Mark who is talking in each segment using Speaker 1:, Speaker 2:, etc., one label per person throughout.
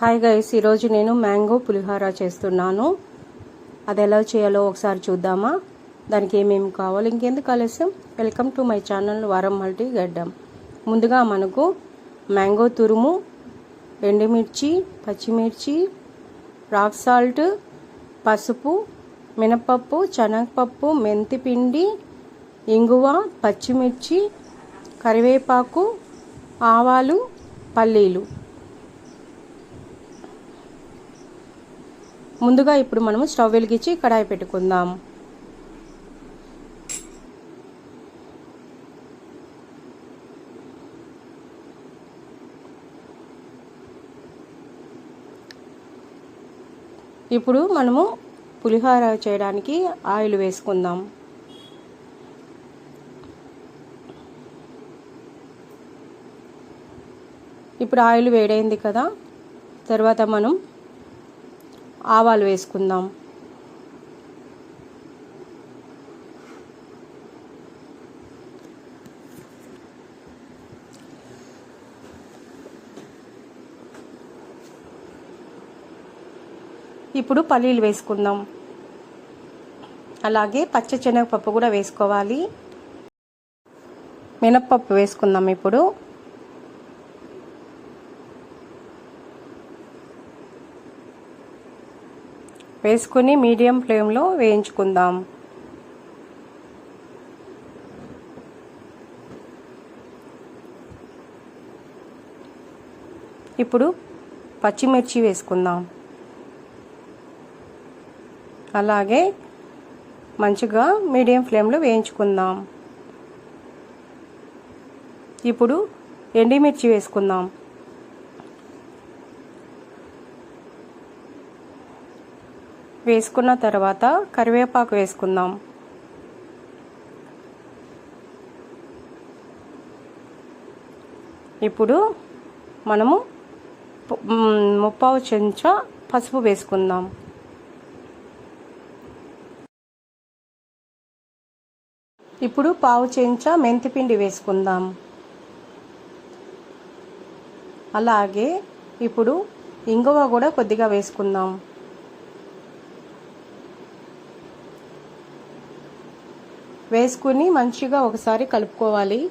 Speaker 1: Hi guys ఈరోజు నేను mango పులిహోర చేస్తున్నాను. అది ఎలా చేయాలో ఒకసారి చూద్దామా? దానికి ఏమేమి కావాలి? ఇంకెందుకు ఆలస్యం? వెల్కమ్ టు మై ఛానల్ వారం మల్టీ గడ్డం ముందుగా మనకు మ్యాంగో తురుము ఎండుమిర్చి పచ్చిమిర్చి రాక్ సాల్ట్ పసుపు మినపప్పు శనగపప్పు మెంతి పిండి ఇంగువ పచ్చిమిర్చి కరివేపాకు ఆవాలు పల్లీలు. ముందుగా ఇప్పుడు మనము స్టవ్ వెలిగించి కడాయి పెట్టుకుందాం. ఇప్పుడు మనము పులిహోర చేయడానికి ఆయిల్ వేసుకుందాం. ఇప్పుడు ఆయిల్ వేడైంది కదా తర్వాత మనం ఆవాలు వేసుకుందాం. ఇప్పుడు పల్లీలు వేసుకుందాం. అలాగే పచ్చ శనగపప్పు కూడా వేసుకోవాలి. మినప్పప్పు వేసుకుందాం ఇప్పుడు. వేసుకుని మీడియం ఫ్లేమ్లో వేయించుకుందాం. ఇప్పుడు పచ్చిమిర్చి వేసుకుందాం. అలాగే మంచిగా మీడియం ఫ్లేమ్లో వేయించుకుందాం. ఇప్పుడు ఎండిమిర్చి వేసుకుందాం. వేసుకున్న తర్వాత కరివేపాకు వేసుకుందాం. ఇప్పుడు మనము ముప్పావు చెంచా పసుపు వేసుకుందాం. ఇప్పుడు పావు చెంచా మెంతిపిండి వేసుకుందాం. అలాగే ఇప్పుడు ఇంగువ కూడా కొద్దిగా వేసుకుందాం. వేసుకుని మంచిగా ఒకసారి కలుపుకోవాలి.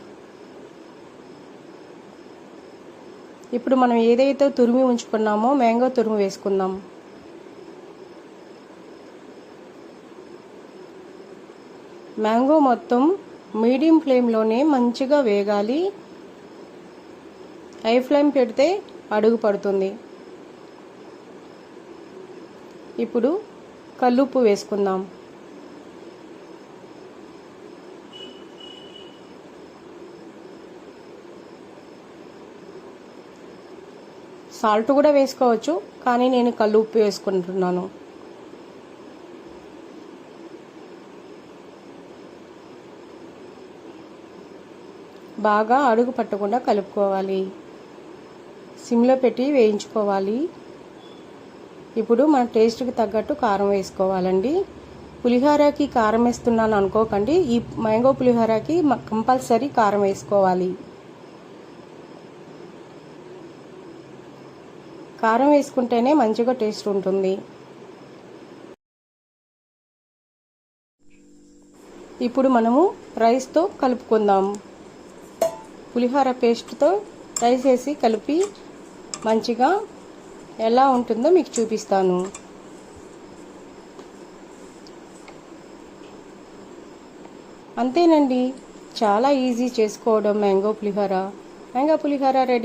Speaker 1: ఇప్పుడు మనం ఏదైతే తురిమి ఉంచుకున్నామో మ్యాంగో తురుము వేసుకుందాం. మ్యాంగో మొత్తం మీడియం ఫ్లేమ్లోనే మంచిగా వేగాలి. హై ఫ్లేమ్ పెడితే అడుగు పడుతుంది. ఇప్పుడు కల్లుప్పు వేసుకుందాం. సాల్ట్ కూడా వేసుకోవచ్చు కానీ నేను కళ్ళు ఉప్పు వేసుకుంటున్నాను. బాగా అడుగు పట్టకుండా కలుపుకోవాలి. సిమ్లో పెట్టి వేయించుకోవాలి. ఇప్పుడు మన టేస్ట్కి తగ్గట్టు కారం వేసుకోవాలండి. పులిహోరకి కారం వేస్తున్నాను అనుకోకండి. ఈ మ్యాంగో పులిహోరకి కంపల్సరీ కారం వేసుకోవాలి. కారం వేసుకుంటేనే మంచిగా టేస్ట్ ఉంటుంది. ఇప్పుడు మనము రైస్తో కలుపుకుందాం. పులిహోర పేస్ట్తో రైస్ వేసి కలిపి మంచిగా ఎలా ఉంటుందో మీకు చూపిస్తాను. అంతేనండి చాలా ఈజీ చేసుకోవడం మ్యాంగో పులిహోర. మ్యాంగో పులిహోర రెడీ?